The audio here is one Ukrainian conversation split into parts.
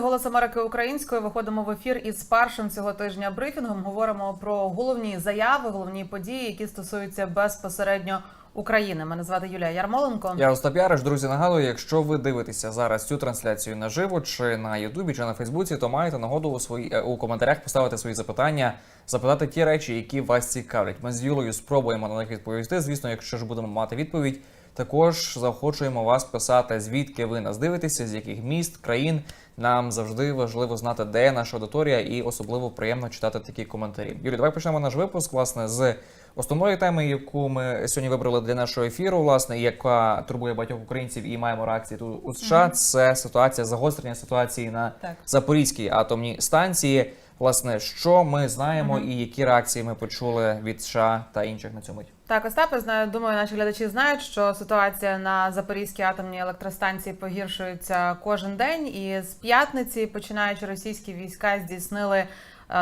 Це голос Америки українською. Виходимо в ефір із першим цього тижня брифінгом. Говоримо про головні заяви, головні події, які стосуються безпосередньо України. Мене звати Юлія Ярмоленко. Я Остап Яриш. Друзі, нагадую, якщо ви дивитеся зараз цю трансляцію наживо, чи на Ютубі, чи на Фейсбуці, то маєте нагоду у свої е, у коментарях поставити свої запитання, запитати ті речі, які вас цікавлять. Ми з Юлею спробуємо на них відповісти. Звісно, якщо ж будемо мати відповідь. Також заохочуємо вас писати, звідки ви нас дивитеся, з яких міст, країн. Нам завжди важливо знати, де наша аудиторія, і особливо приємно читати такі коментарі. Юрій, давай почнемо наш випуск власне з основної теми, яку ми сьогодні вибрали для нашого ефіру, власне, яка турбує багатьох українців і маємо реакції тут у США. Це ситуація загострення ситуації на Так. Запорізькій атомній станції. Власне, що ми знаємо, і які реакції ми почули від США та інших на цю мить. Так, Остапе, знаю, думаю, наші глядачі знають, що ситуація на Запорізькій атомній електростанції погіршується кожен день. І з п'ятниці, починаючи російські війська, здійснили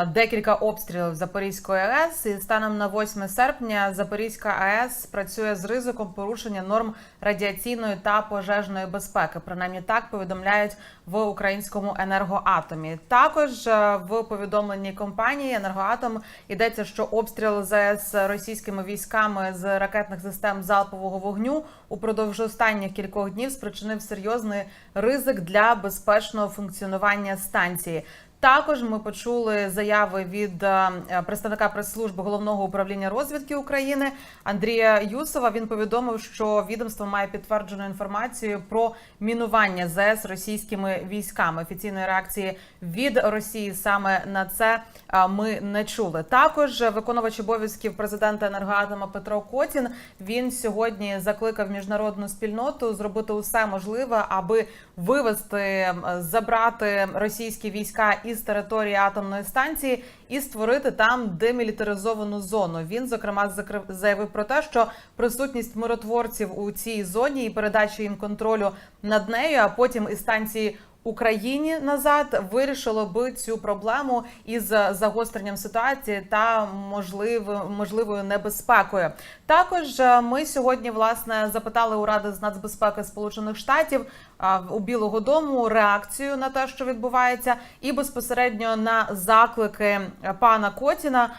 декілька обстрілів Запорізької АЕС. І станом на 8 серпня Запорізька АЕС працює з ризиком порушення норм радіаційної та пожежної безпеки. Принаймні так повідомляють в українському енергоатомі. Також е, в повідомленні компанії енергоатом йдеться, що обстріл ЗС російськими військами з ракетних систем залпового вогню упродовж останніх кількох днів спричинив серйозний ризик для безпечного функціонування станції. Також ми почули заяви від е, представника прес-служби головного управління розвідки України Андрія Юсова. Він повідомив, що відомство має підтверджену інформацію про мінування ЗС російськими військами. Офіційної реакції від Росії саме на це е, ми не чули. Також виконувач обов'язків президента енергоатома Петро Котін він сьогодні закликав міжнародну спільноту зробити усе можливе, аби вивести, е, забрати російські війська із території атомної станції і створити там демілітаризовану зону. Він зокрема заявив про те, що присутність миротворців у цій зоні і передача їм контролю над нею, а потім і станції. Україні назад вирішило би цю проблему із загостренням ситуації та можливо, можливою небезпекою. Також е, ми сьогодні власне запитали у Ради з нацбезпеки Сполучених Штатів у Білого Дому реакцію на те, що відбувається, і безпосередньо на заклики пана Котіна.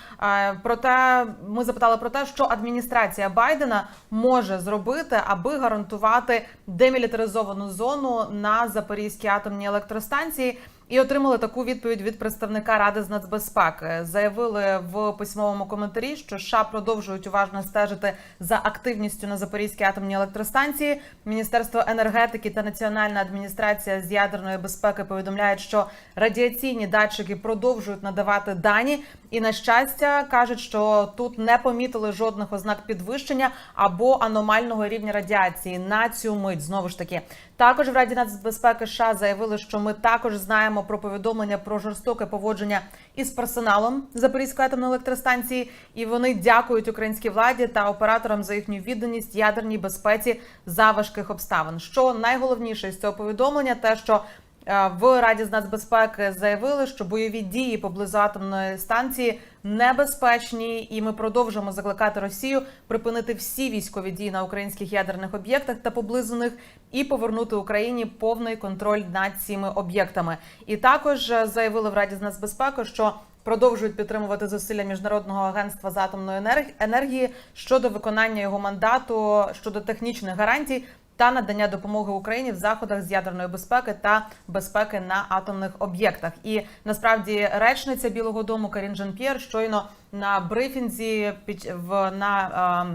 Проте ми запитали про те, що адміністрація Байдена може зробити, аби гарантувати демілітаризовану зону на Запорізькій атомній електростанції. І отримали таку відповідь від представника Ради з нацбезпеки. Заявили в письмовому коментарі, що США продовжують уважно стежити за активністю на Запорізькій атомній електростанції. Міністерство енергетики та Національна адміністрація з ядерної безпеки повідомляють, що радіаційні датчики продовжують надавати дані. І на щастя кажуть, що тут не помітили жодних ознак підвищення або аномального рівня радіації на цю мить. Знову ж таки, також в Раді нацбезпеки США заявили, що ми також знаємо про повідомлення про жорстоке поводження із персоналом Запорізької атомної електростанції, і вони дякують українській владі та операторам за їхню відданість ядерній безпеці за важких обставин. Що найголовніше з цього повідомлення, те, що В Раді з нацбезпеки заявили, що бойові дії поблизу атомної станції небезпечні, і ми продовжуємо закликати Росію припинити всі військові дії на українських ядерних об'єктах та поблизу них і повернути Україні повний контроль над цими об'єктами. І також е, заявили в Раді з нацбезпеки, що продовжують підтримувати зусилля міжнародного агентства з атомної енерг- енергії щодо виконання його мандату щодо технічних гарантій та надання допомоги Україні в заходах з ядерної безпеки та безпеки на атомних об'єктах. І насправді речниця Білого Дому Карін Жан П'єр щойно на брифінзі під в на.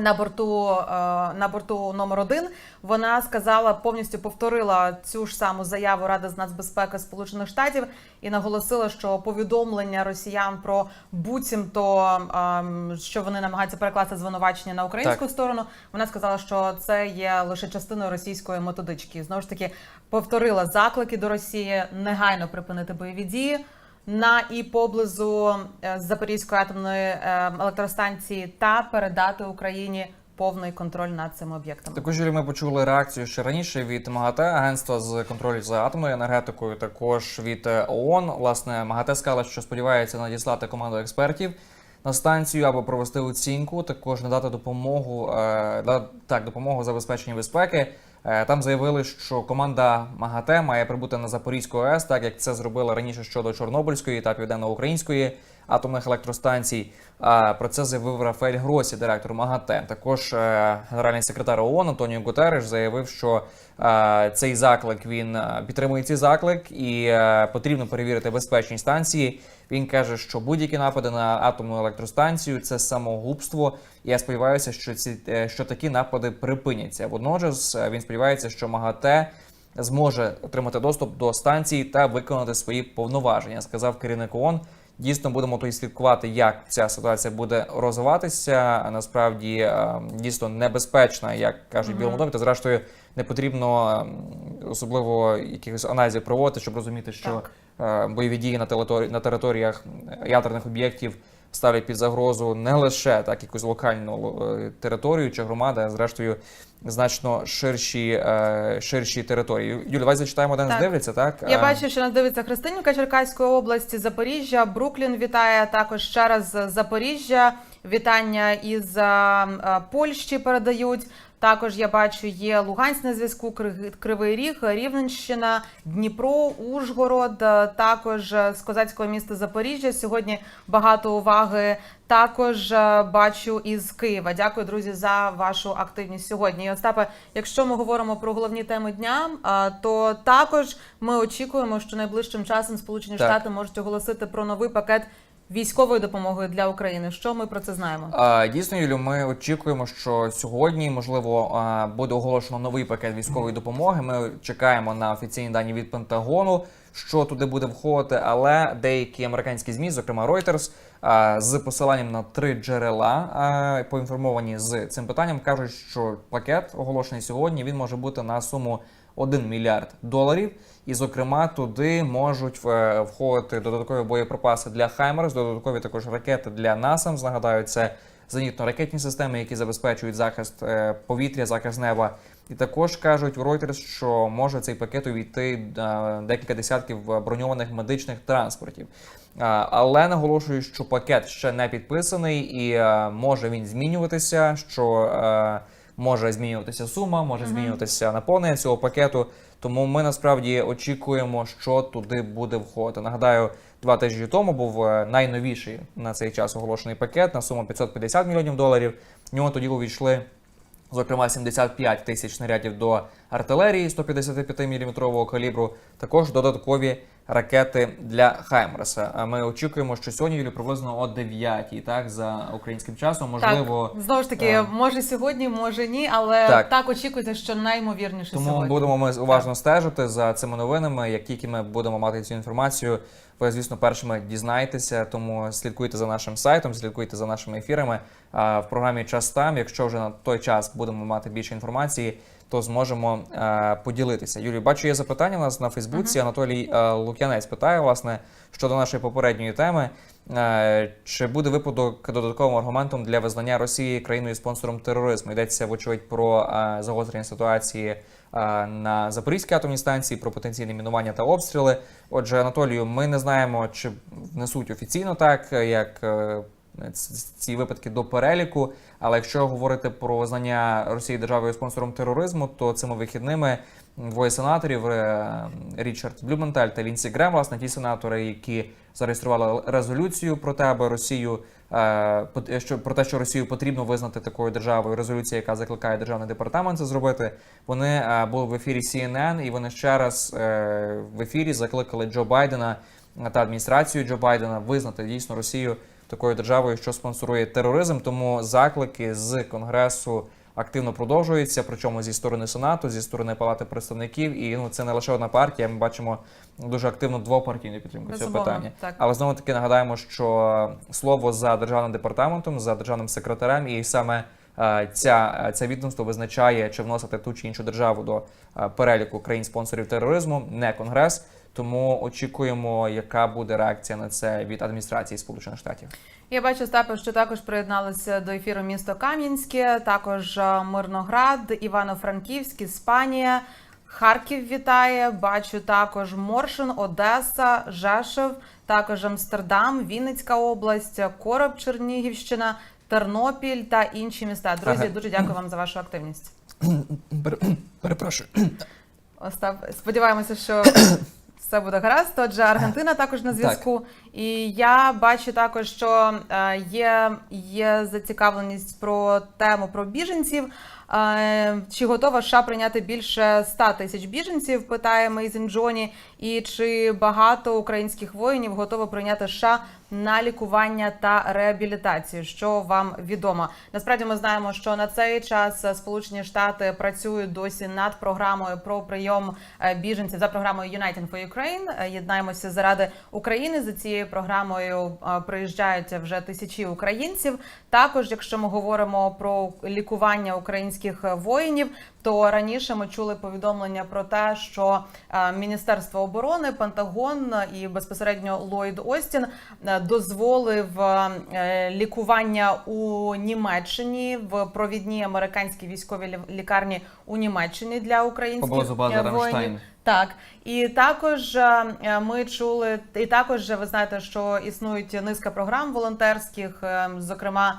На борту е, на борту номер один вона сказала повністю повторила цю ж саму заяву Ради з нацбезпеки Сполучених Штатів і наголосила, що повідомлення росіян про буцімто ем, що вони намагаються перекласти звинувачення на українську Так. сторону. Вона сказала, що це є лише частиною російської методички. Знову ж таки повторила заклики до Росії негайно припинити бойові дії на і поблизу е, Запорізької атомної е, електростанції та передати Україні повний контроль над цими об'єктами. Також Юрій, ми почули реакцію ще раніше від МАГАТЕ, агентства з контролю за атомною енергетикою. Також від е, ООН. Власне, МАГАТЕ сказала, що сподівається надіслати команду експертів на станцію або провести оцінку, також надати допомогу е, так, допомогу забезпеченню безпеки. Е, Там заявили, що команда МАГАТЕ має прибути на Запорізьку АЕС, так як це зробила раніше щодо Чорнобильської та Південноукраїнської атомних електростанцій. Про це заявив Рафаель Гросі, директор МАГАТЕ. Також е, генеральний секретар ООН Антоніо Гутереш заявив, що е, цей заклик він е, підтримує цей заклик і потрібно перевірити безпечні станції. Він каже, що будь-які напади на атомну електростанцію це самогубство. І я сподіваюся, що ці що такі напади припиняться. Водночас він сподівається, що МАГАТЕ зможе отримати доступ до станції та виконати свої повноваження, сказав керівник ООН. Дійсно, будемо то й слідкувати, як ця ситуація буде розвиватися. Насправді е, дійсно небезпечна, як кажуть в Білому домі. Та зрештою не потрібно особливо якихось аналізів проводити, щоб розуміти, що Так. е, бойові дії на територіях ядерних об'єктів ставлять під загрозу не лише так якусь локальну е, територію чи громади, а зрештою значно ширші, е, ширші території. Юлі, давай зачитаємо, де нас дивляться, так? Я Е, бачу, що нас дивиться Христинівка Черкаської області, Запоріжжя, Бруклін вітає також ще раз Запоріжжя. Вітання із а, а, Польщі передають. Також я бачу, є Луганськ на зв'язку, Кри- Кривий Ріг, Рівненщина, Дніпро, Ужгород, також з козацького міста Запоріжжя. Сьогодні багато уваги. Також бачу із Києва. Дякую, друзі, за вашу активність сьогодні. І Остапе, якщо ми говоримо про головні теми дня, то також ми очікуємо, що найближчим часом Сполучені Так. Штати можуть оголосити про новий пакет військової допомоги для України. Що ми про це знаємо? Дійсно, Юлю, ми очікуємо, що сьогодні можливо буде оголошено новий пакет військової допомоги. Ми чекаємо на офіційні дані від Пентагону, що туди буде входити. Але деякі американські змі, зокрема Reuters, з посиланням на три джерела поінформовані з цим питанням, кажуть, що пакет оголошений сьогодні він може бути на суму 1 мільярд доларів. І, зокрема, туди можуть е, входити додаткові боєприпаси для Хаймерс, додаткові також ракети для НАСАМС. Нагадаю, це зенітно-ракетні системи, які забезпечують захист е, повітря, захист неба. І також кажуть в Reuters, що може цей пакет увійти е, декілька десятків броньованих медичних транспортів. Але наголошую, що пакет ще не підписаний і може він змінюватися. що може змінюватися сума, може змінюватися наповнення цього пакету. Тому ми насправді очікуємо, що туди буде входити. Нагадаю, два тижні тому був е, найновіший на цей час оголошений пакет на суму 550 мільйонів доларів. В нього тоді увійшли. Зокрема, 75 тисяч снарядів до артилерії 155 мм калібру, також додаткові ракети для Хаймерса. А ми очікуємо, що сьогодні Юлі приблизно о 9 так за українським часом. Можливо, так, знову ж таки, е, може сьогодні, може ні, але Так. так, очікуйте, що наймовірніше Тому сьогодні. будемо ми уважно стежити за цими новинами. Як тільки ми будемо мати цю інформацію, ви звісно першими дізнаєтеся. Тому слідкуйте за нашим сайтом, слідкуйте за нашими ефірами. В програмі Час там, якщо вже на той час будемо мати більше інформації, то зможемо е, поділитися. Юлію, бачу, є запитання у нас на Фейсбуці. Анатолій е, Лук'янець питає власне щодо нашої попередньої теми. Е, Чи буде випадок додатковим аргументом для визнання Росії країною спонсором тероризму? Йдеться вочевидь про е, загострення ситуації е, на Запорізькій атомній станції, про потенційне мінування та обстріли. Отже, Анатолію, ми не знаємо, чи внесуть офіційно так, як ці випадки до переліку. Але якщо говорити про визнання Росії державою спонсором тероризму, то цими вихідними двоє сенаторів е, Річард Блюменталь та Лінсі Грем, власне, ті сенатори, які зареєстрували резолюцію про те, аби Росію е, що про те, що Росію потрібно визнати такою державою. Резолюція, яка закликає державний департамент це зробити. Вони е, були в ефірі CNN, і вони ще раз е, в ефірі закликали Джо Байдена та адміністрацію Джо Байдена визнати дійсно Росію такою державою, що спонсорує тероризм. Тому заклики з конгресу активно продовжуються. Причому зі сторони сенату, зі сторони палати представників, і ну це не лише одна партія. Ми бачимо дуже активну двопартійну підтримку цього питання. так. Але знову таки нагадаємо, що слово за державним департаментом, за державним секретарем, і саме е, ця це відомство визначає, чи вносити ту чи іншу державу до е, переліку країн-спонсорів тероризму, не конгрес. Тому очікуємо, яка буде реакція на це від адміністрації Сполучених Штатів. Я бачу, Остапе, що також приєдналися до ефіру місто Кам'янське, також е, Мирноград, Івано-Франківськ, Іспанія, Харків вітає. Бачу також Моршин, Одеса, Жешев, також Амстердам, Вінницька область, Короб, Чернігівщина, Тернопіль та інші міста. Друзі, Ага. дуже дякую вам за вашу активність. Перепрошую. Перепрошую. Остап, сподіваємося, що все буде гаразд. Отже, Аргентина також на зв'язку. І я бачу також, що е, є, є зацікавленість про тему про біженців. Е, Чи готова США прийняти більше 100 тисяч біженців? Питає Мейзін Джоні. І чи багато українських воїнів готово прийняти США на лікування та реабілітацію? Що вам відомо? Насправді ми знаємо, що на цей час Сполучені Штати працюють досі над програмою про прийом е, біженців за програмою United for Ukraine. Е, Єднаємося заради України. За цією програмою е, приїжджають вже тисячі українців. Також, якщо ми говоримо про лікування українських воїнів, то раніше ми чули повідомлення про те, що е, Міністерство оборони, Пентагон і безпосередньо Ллойд Остін е, дозволив е, лікування у Німеччині в провідній американській військовій лікарні у Німеччині для українських воїнів. Так, і також ми чули, і також ви знаєте, що існують низка програм волонтерських. Зокрема, ем,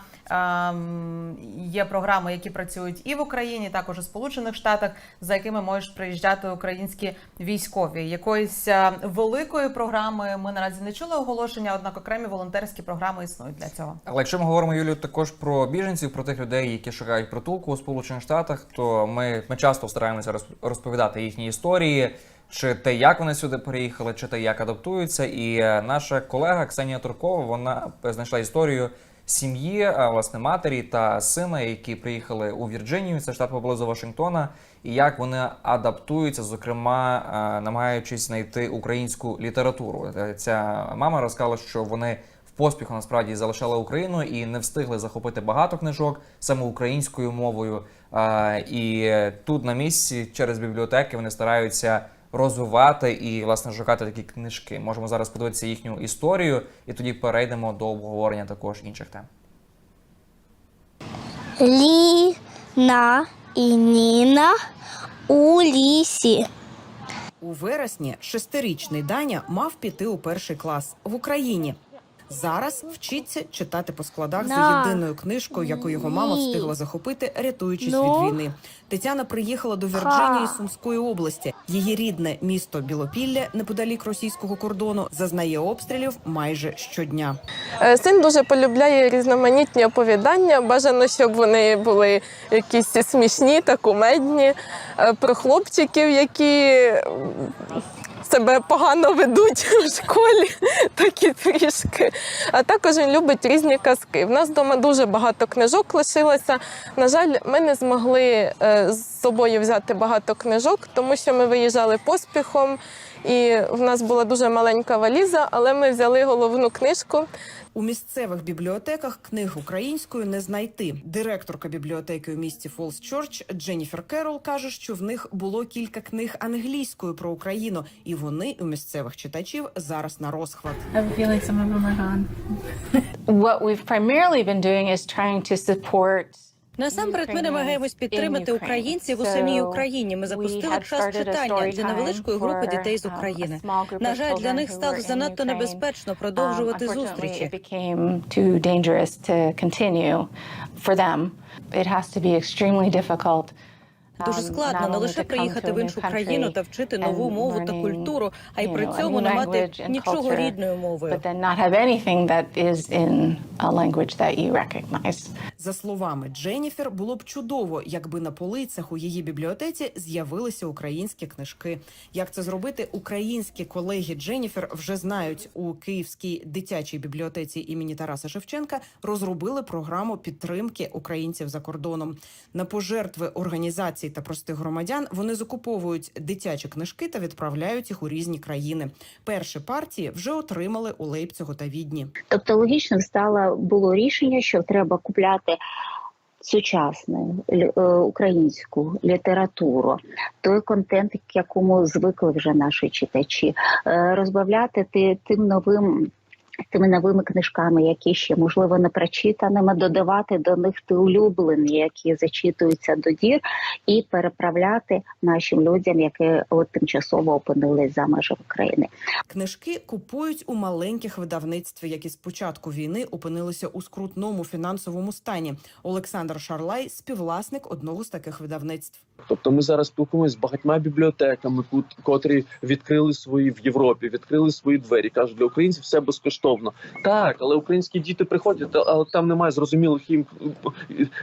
є програми, які працюють і в Україні, також у Сполучених Штатах, за якими можуть приїжджати українські військові. Якоїсь е, великої програми ми наразі не чули оголошення, однак окремі волонтерські програми існують для цього. Але якщо ми говоримо Юлію також про біженців, про тих людей, які шукають притулку у Сполучених Штатах, то ми, ми часто стараємося роз- розповідати їхні історії, чи те, як вони сюди переїхали, чи те, як адаптуються. І е, наша колега Ксенія Туркова вона знайшла історію сім'ї, власне, матері та сина, які приїхали у Вірджинію, це штат поблизу Вашингтона, і як вони адаптуються, зокрема, е, намагаючись знайти українську літературу. Е, Ця мама розказала, що вони в поспіху насправді залишали Україну і не встигли захопити багато книжок саме українською мовою. І тут на місці через бібліотеки вони стараються розвивати і власне шукати такі книжки. Можемо зараз подивитися їхню історію, і тоді перейдемо до обговорення також інших тем. Ліна і Ніна у лісі. У вересні шестирічний Даня мав піти у перший клас в Україні. Зараз вчиться читати по складах за єдиною книжкою, яку його мама Ні. встигла захопити, рятуючись Ну. від війни. Тетяна приїхала до Вірджинії Ха. Сумської області. Її рідне місто Білопілля, неподалік російського кордону, зазнає обстрілів майже щодня. Е, Син дуже полюбляє різноманітні оповідання. Бажано, щоб вони були якісь смішні та кумедні е, про хлопчиків, які себе погано ведуть в школі, такі трішки. А також він любить різні казки. В нас вдома дуже багато книжок лишилося. На жаль, ми не змогли е, з собою взяти багато книжок, тому що ми виїжджали поспіхом. І в нас була дуже маленька валіза, але ми взяли головну книжку. У місцевих бібліотеках книг українською не знайти. Директорка бібліотеки у місті Фолс Чорч Дженніфер Керол каже, що в них було кілька книг англійською про Україну, і вони у місцевих читачів зараз на розхват. What we've primarily been doing is trying to support Насамперед, ми намагаємось підтримати українців у самій Україні. Ми запустили час читання для невеличкої групи дітей з України. На жаль, для них стало занадто небезпечно продовжувати зустрічі. Дуже складно не лише приїхати в іншу країну та вчити нову мову та культуру, а й при цьому не мати нічого рідною мовою. За словами Дженніфер, було б чудово, якби на полицях у її бібліотеці з'явилися українські книжки. Як це зробити, українські колеги Дженніфер вже знають у Київській дитячій бібліотеці імені Тараса Шевченка. Розробили програму підтримки українців за кордоном. На пожертви організацій та простих громадян вони закуповують дитячі книжки та відправляють їх у різні країни. Перші партії вже отримали у Лейпцигу та Відні. Тобто логічним стало було рішення, що треба купляти сучасну лю- е, українську літературу, той контент, к якому звикли вже наші читачі, е, розбавляти ти- тим новим. Тими новими книжками, які ще можливо не прочитаними, додавати до них ті улюблені, які зачитуються до дір, і переправляти нашим людям, які от тимчасово опинились за межами країни. Книжки купують у маленьких видавництв, які з початку війни опинилися у скрутному фінансовому стані. Олександр Шарлай співвласник одного з таких видавництв. Тобто ми зараз спілкуємося з багатьма бібліотеками, котрі відкрили свої в Європі, відкрили свої двері. кажуть, для українців все безкоштовно. Так, але українські діти приходять, але там немає зрозумілих їм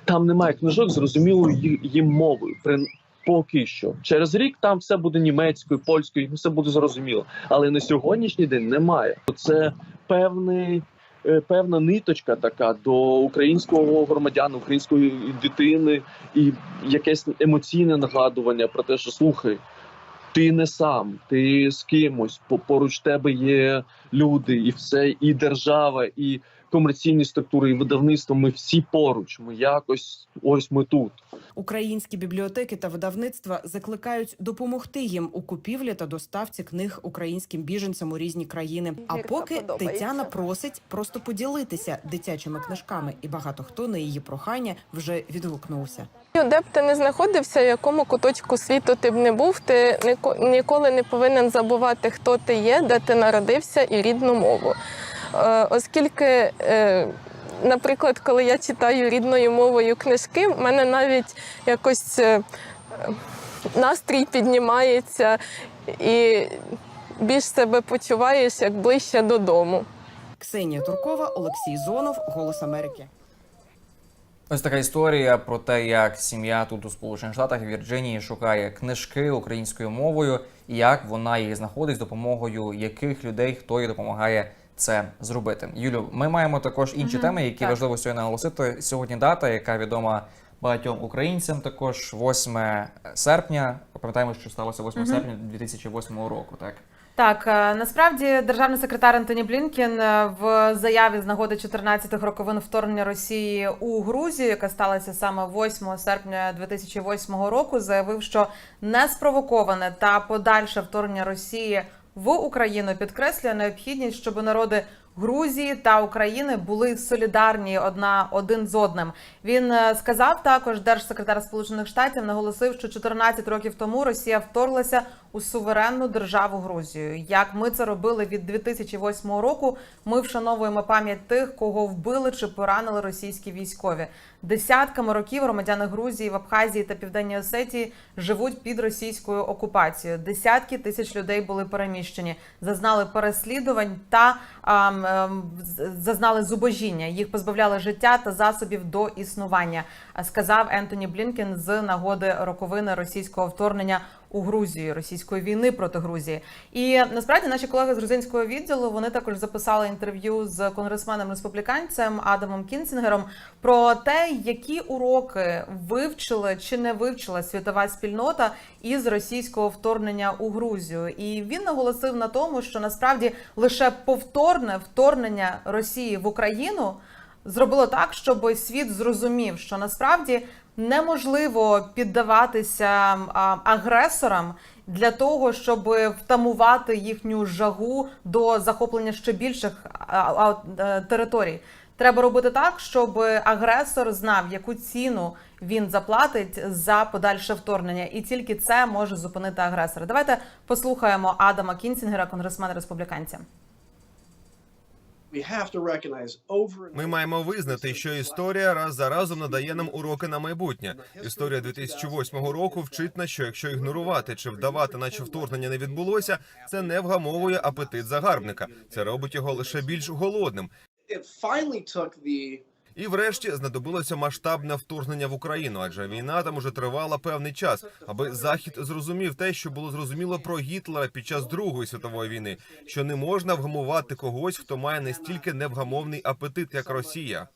там немає книжок, зрозумілою їм мовою. При поки що через рік там все буде німецькою, польською, все буде зрозуміло. Але на сьогоднішній день немає. Це певний. е, Певна ниточка така до українського громадяна, української дитини, і якесь емоційне нагадування про те, що слухай, ти не сам, ти з кимось, по- поруч тебе є люди, і все, і держава, і комерційні структури, і видавництво. Ми всі поруч. Ми якось ось ми тут. Українські бібліотеки та видавництва закликають допомогти їм у купівлі та доставці книг українським біженцям у різні країни. А поки. Тетяна просить просто поділитися дитячими книжками, і багато хто на її прохання вже відгукнувся. Де б ти не знаходився, в якому куточку світу ти б не був, ти ніко- ніколи не повинен забувати, хто ти є, де ти народився і рідну мову. Е, Оскільки, е, наприклад, коли я читаю рідною мовою книжки, в мене навіть якось е, настрій піднімається і більш себе почуваєш як ближче додому. Ксенія Туркова, Олексій Зонов, Голос Америки. Ось така історія про те, як сім'я тут у Сполучених Штатах Вірджинії шукає книжки українською мовою і як вона їх знаходить з допомогою яких людей хто їй допомагає це зробити. Юлю, ми маємо також інші Мгм, теми, які так. важливо сьогодні наголосити. Сьогодні дата, яка відома багатьом українцям, також 8 серпня. Пам'ятаємо, що сталося 8 Мгм. серпня 2008 року. Так Так, е, насправді державний секретар Антоні Блінкін е, в заяві з нагоди 14-х роковин вторгнення Росії у Грузію, яка сталася саме 8 серпня 2008 року, заявив, що неспровоковане та подальше вторгнення Росії в Україну підкреслює необхідність, щоб народи Грузії та України були солідарні одна один з одним. Він е, сказав також, держсекретар Сполучених Штатів наголосив, що 14 років тому Росія вторглася у суверенну державу Грузію. Як ми це робили від 2008 року, ми вшановуємо пам'ять тих, кого вбили чи поранили російські військові. Десятками років громадяни Грузії в Абхазії та Південній Осетії живуть під російською окупацією. Десятки тисяч людей були переміщені, зазнали переслідувань та зазнали зубожіння. Їх позбавляли життя та засобів до існування. Сказав Ентоні Блінкен з нагоди роковини російського вторгнення у Грузію, російської війни проти Грузії. І насправді наші колеги з грузинського відділу вони також записали інтерв'ю з конгресменом республіканцем Адамом Кінсінгером про те, які уроки вивчили чи не вивчила світова спільнота із російського вторгнення у Грузію. І він наголосив на тому, що насправді лише повторне вторгнення Росії в Україну зробило так, щоб світ зрозумів, що насправді неможливо піддаватися агресорам для того, щоб втамувати їхню жагу до захоплення ще більших е, територій. Треба робити так, щоб агресор знав, яку ціну він заплатить за подальше вторгнення, і тільки це може зупинити агресора. Давайте послухаємо Адама Кінсінгера, конгресмена республіканця. Ми маємо визнати, що історія раз за разом надає нам уроки на майбутнє. Історія 2008 року вчить нас, що якщо ігнорувати чи вдавати, наче вторгнення не відбулося, це не вгамовує апетит загарбника. Це робить його лише більш голодним. І врешті знадобилося масштабне вторгнення в Україну, адже війна там уже тривала певний час, аби захід зрозумів те, що було зрозуміло про Гітлера під час Другої світової війни, що не можна вгамувати когось, хто має настільки невгамовний апетит, як Росія.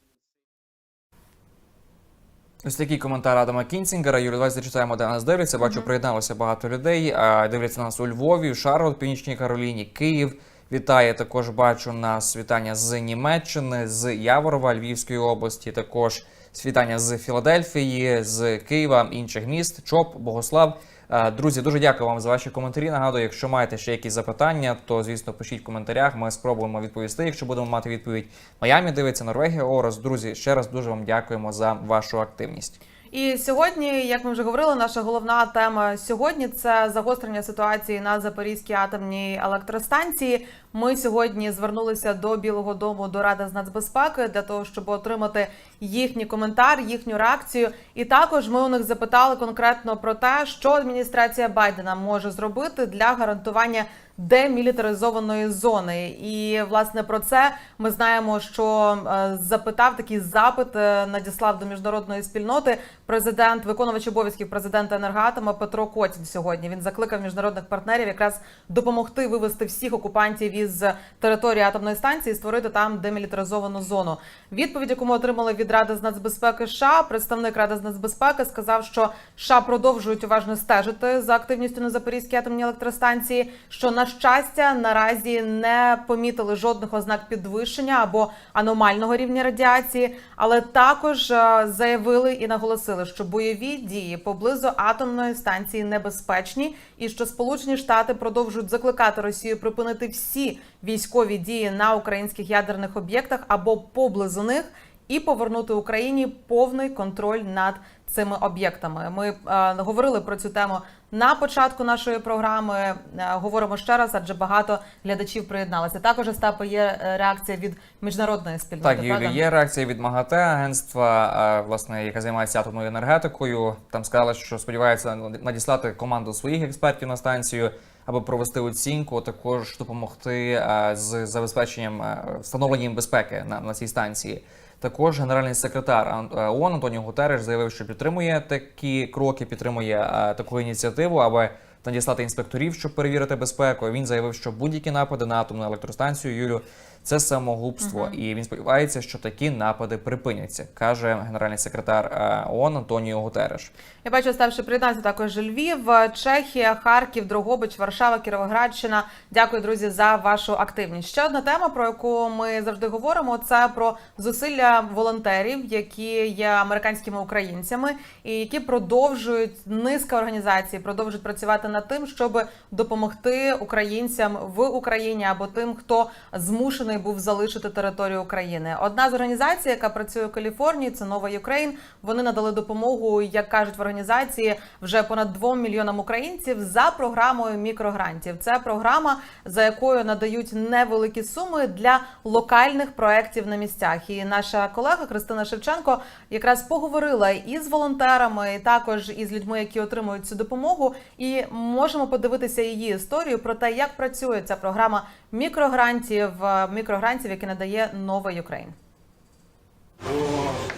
Ось такий коментар Адама Кінсінгера. Юрій, давайте зачитаємо, де нас дивляться. Бачу, приєдналося багато людей. А, Дивляться нас у Львові, Шарлот, Північній Кароліні, Київ. Вітає також бачу нас вітання з Німеччини, з Яворова, Львівської області. Також вітання з Філадельфії, з Києва, інших міст. Чоп, Богослав. Е, Друзі, дуже дякую вам за ваші коментарі. Нагадую, якщо маєте ще якісь запитання, то звісно пишіть в коментарях. Ми спробуємо відповісти. Якщо будемо мати відповідь, Майамі дивиться Норвегія. Орос. Друзі, ще раз дуже вам дякуємо за вашу активність. І сьогодні, як ми вже говорили, наша головна тема сьогодні це загострення ситуації на Запорізькій атомній електростанції. Ми сьогодні звернулися до Білого Дому до Ради з нацбезпеки для того, щоб отримати їхній коментар, їхню реакцію. І також ми у них запитали конкретно про те, що адміністрація Байдена може зробити для гарантування демілітаризованої зони. І власне про це ми знаємо, що е, запитав такий запит, е, надіслав до міжнародної спільноти президент, виконувач обов'язків президента енергоатома Петро Котін сьогодні. Він закликав міжнародних партнерів якраз допомогти вивести всіх окупантів із території атомної станції, і створити там демілітаризовану зону. Відповідь, яку ми отримали від Ради з нацбезпеки США, представник Ради з нацбезпеки сказав, що США продовжують уважно стежити за активністю на Запорізькій атомній електростанції. Що на щастя наразі не помітили жодних ознак підвищення або аномального рівня радіації, але також е, заявили і наголосили, що бойові дії поблизу атомної станції небезпечні, і що Сполучені Штати продовжують закликати Росію припинити всі військові дії на українських ядерних об'єктах або поблизу них. І повернути Україні повний контроль над цими об'єктами. Ми е, говорили про цю тему на початку нашої програми. Е, говоримо ще раз, адже багато глядачів приєдналися. Також Остапе, є е, реакція від міжнародної спільноти. Так, Юлі, правда? є реакція від МАГАТЕ, агентства, е, власне, яке займається атомною енергетикою. Там сказали, що сподіваються надіслати команду своїх експертів на станцію, аби провести оцінку, а також допомогти е, з забезпеченням встановленням безпеки на, на цій станції. Також генеральний секретар е, ООН Антоніо Гутереш заявив, що підтримує такі кроки, підтримує е, таку ініціативу, аби надіслати інспекторів, щоб перевірити безпеку. Він заявив, що будь-які напади на атомну електростанцію Юлю це самогубство, і він сподівається, що такі напади припиняться, каже генеральний секретар е, ООН Антоніо Гутереш. Я бачу, ставши приєднався також Львів, Чехія, Харків, Дрогобич, Варшава, Кіровоградщина. Дякую, друзі, за вашу активність. Ще одна тема, про яку ми завжди говоримо, це про зусилля волонтерів, які є американськими українцями, і які продовжують низка організацій, продовжують працювати над тим, щоб допомогти українцям в Україні або тим, хто змушений був залишити територію України. Одна з організацій, яка працює у Каліфорнії, це Нова Юкрейн. Вони надали допомогу, як кажуть в організації, вже понад 2 мільйонам українців за програмою мікрогрантів. Це програма, за якою надають невеликі суми для локальних проєктів на місцях. І наша колега Христина Шевченко якраз поговорила і з волонтерами, і також із людьми, які отримують цю допомогу. І можемо подивитися її історію про те, як працює ця програма мікрогрантів, е, мікрогрантів, які надає Нова Україн.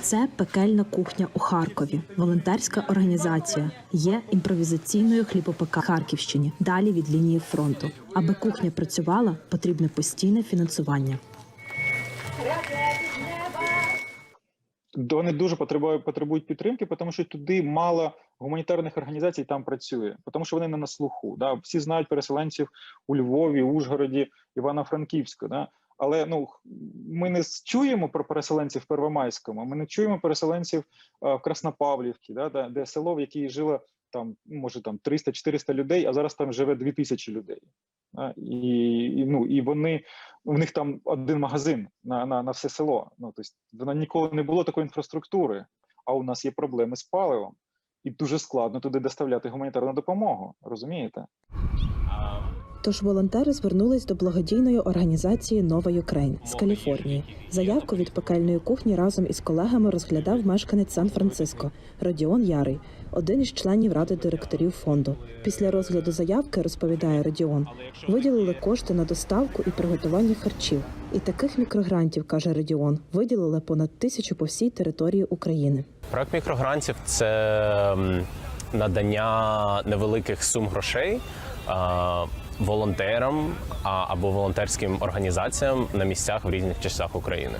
Це пекельна кухня у Харкові. Волонтерська організація є імпровізаційною хлібопека Харківщині, далі від лінії фронту. Аби кухня працювала, потрібне постійне фінансування. Вони дуже потребують потребують підтримки, тому що туди мало гуманітарних організацій там працює, тому що вони не на слуху. Да? Всі знають переселенців у Львові, Ужгороді, Івано-Франківську. Да? Але ну ми не чуємо про переселенців в Первомайському. Ми не чуємо переселенців е, в Краснопавлівці, да? де село, в якій жило там, може там 300-400 людей, а зараз там живе 2000 людей. І, і ну і вони в них там один магазин на на, на все село. Ну тобто вона ніколи не було такої інфраструктури. А у нас є проблеми з паливом, і дуже складно туди доставляти гуманітарну допомогу. Розумієте? Тож волонтери звернулись до благодійної організації Нова Юкрейн з Каліфорнії. Заявку від пекельної кухні разом із колегами розглядав мешканець Сан-Франциско Родіон Ярий, один із членів ради директорів фонду. Після розгляду заявки розповідає Родіон, виділили кошти на доставку і приготування харчів. І таких мікрогрантів каже Родіон, виділили понад тисячу по всій території України. Проект мікрогрантів це надання невеликих сум грошей волонтерам або волонтерським організаціям на місцях в різних частях України.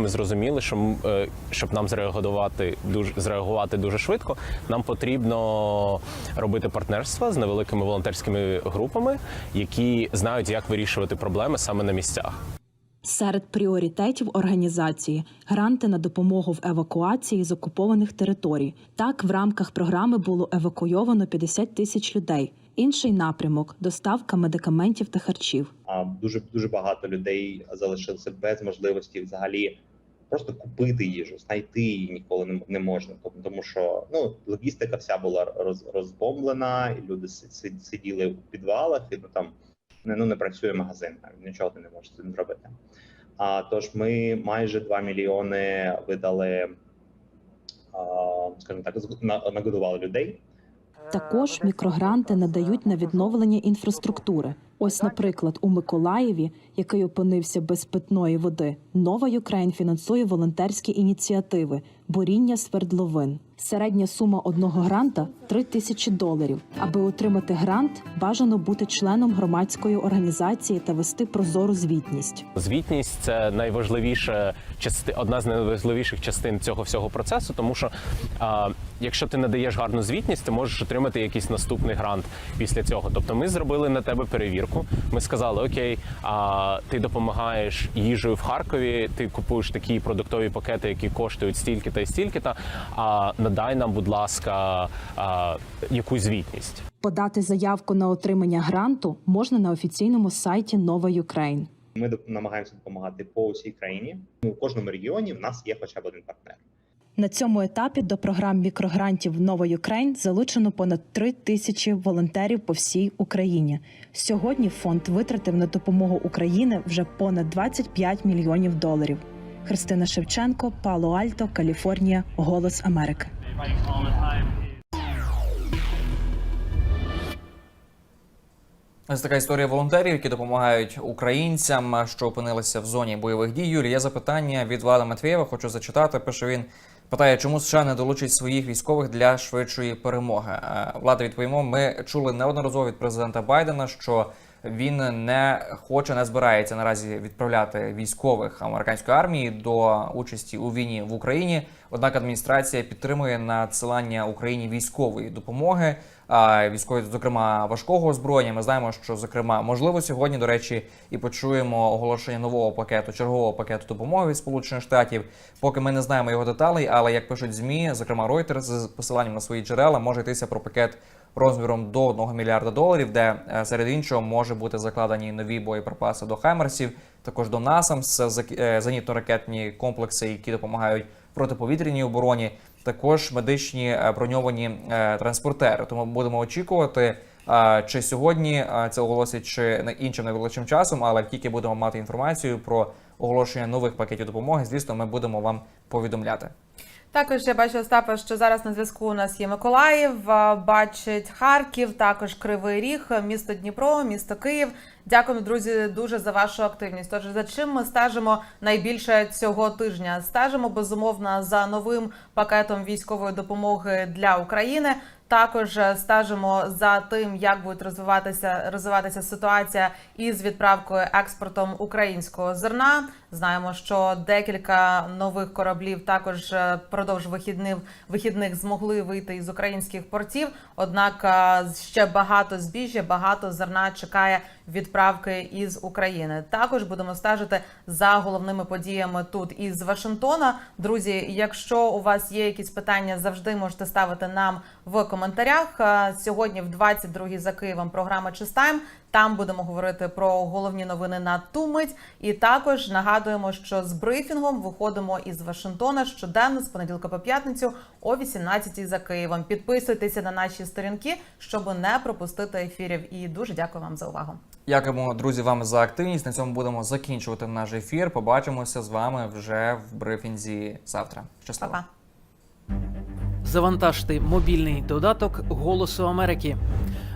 Ми зрозуміли, що е, щоб нам зреагувати дуже зреагувати дуже швидко, нам потрібно робити партнерства з невеликими волонтерськими групами, які знають, як вирішувати проблеми саме на місцях. Серед пріоритетів організації гранти на допомогу в евакуації з окупованих територій. Так, в рамках програми було евакуйовано 50 тисяч людей. Інший напрямок доставка медикаментів та харчів. А дуже дуже багато людей залишилися без можливості взагалі просто купити їжу, знайти її ніколи не, не можна. Тому, тому що ну логістика вся була роз, розбомблена, і люди си- си- сиділи у підвалах, і ну, там не ну не працює магазин, нічого ти не можеш цим зробити. А тож ми майже 2 мільйони видали, скажімо так, нагодували людей. Також мікрогранти надають на відновлення інфраструктури. Ось, наприклад, у Миколаєві, який опинився без питної води, нова Юкрейн фінансує волонтерські ініціативи буріння свердловин. Середня сума одного гранта 3 тисячі доларів. Аби отримати грант, бажано бути членом громадської організації та вести прозору звітність. Звітність це найважливіша части, одна з найважливіших частин цього всього процесу, тому що а, якщо ти надаєш гарну звітність, ти можеш отримати якийсь наступний грант після цього. Тобто, ми зробили на тебе перевірку. Ми сказали: Окей, а ти допомагаєш їжею в Харкові, ти купуєш такі продуктові пакети, які коштують стільки й стільки. Та а надай нам, будь ласка, а, якусь звітність. Подати заявку на отримання гранту можна на офіційному сайті Нова Юкрейн. Ми намагаємося допомагати по усій країні. У кожному регіоні в нас є хоча б один партнер. На цьому етапі до програм мікрогрантів Нова Юкрейн залучено понад 3 тисячі волонтерів по всій Україні. Сьогодні фонд витратив на допомогу Україні вже понад 25 мільйонів доларів. Христина Шевченко, Пало Альто, Каліфорнія, Голос Америки. Ось така історія волонтерів, які допомагають українцям, що опинилися в зоні бойових дій. Юрій, є запитання від Влада Матвієва. Хочу зачитати. Пише він питає, чому США не долучить своїх військових для швидшої перемоги. Е, Влада відповімо. Ми чули неодноразово від президента Байдена, що він не хоче, не збирається наразі відправляти військових американської армії до участі у війні в Україні. Однак адміністрація підтримує надсилання Україні військової допомоги, військової, зокрема важкого озброєння. Ми знаємо, що зокрема можливо сьогодні, до речі, і почуємо оголошення нового пакету, чергового пакету допомоги від Сполучених Штатів. Поки ми не знаємо його деталей, але як пишуть змі, зокрема Reuters, з посиланням на свої джерела, може йтися про пакет розміром до 1 мільярда доларів, де е, серед іншого може бути закладені нові боєприпаси до Хаймерсів, також до НАСАМС, е, зенітно-ракетні комплекси, які допомагають протиповітряній обороні, також медичні е, броньовані е, транспортери. Тому будемо очікувати. е, Чи сьогодні е, це оголосять, чи іншим найближчим часом, але тільки будемо мати інформацію про оголошення нових пакетів допомоги, звісно, ми будемо вам повідомляти. Також я бачу Остапа, що зараз на зв'язку у нас є Миколаїв, бачить Харків, також Кривий Ріг, місто Дніпро, місто Київ. Дякуємо, друзі, дуже за вашу активність. Тож за чим ми стежимо найбільше цього тижня? Стежимо безумовно за новим пакетом військової допомоги для України. Також е, стежимо за тим, як буде розвиватися розвиватися ситуація із відправкою експортом українського зерна. Знаємо, що декілька нових кораблів також продовж впродовж вихідних вихідних змогли вийти із українських портів. Однак е, ще багато збіжжя, багато зерна чекає відправки із України. Також будемо стежити за головними подіями тут із Вашингтона. Друзі, якщо у вас є якісь питання, завжди можете ставити нам в коментарях. Е, Сьогодні в 22-й за Києвом програма Чистайм. Там будемо говорити про головні новини на ту мить. І також нагадуємо, що з брифінгом виходимо із Вашингтона щоденно з понеділка по п'ятницю о 18-й за Києвом. Підписуйтеся на наші сторінки, щоб не пропустити ефірів. І дуже дякую вам за увагу. Дякуємо, друзі, вам за активність. На цьому будемо закінчувати наш ефір. Побачимося з вами вже в брифінзі завтра. Щасливо. Па-па. Завантажте мобільний додаток Голосу Америки.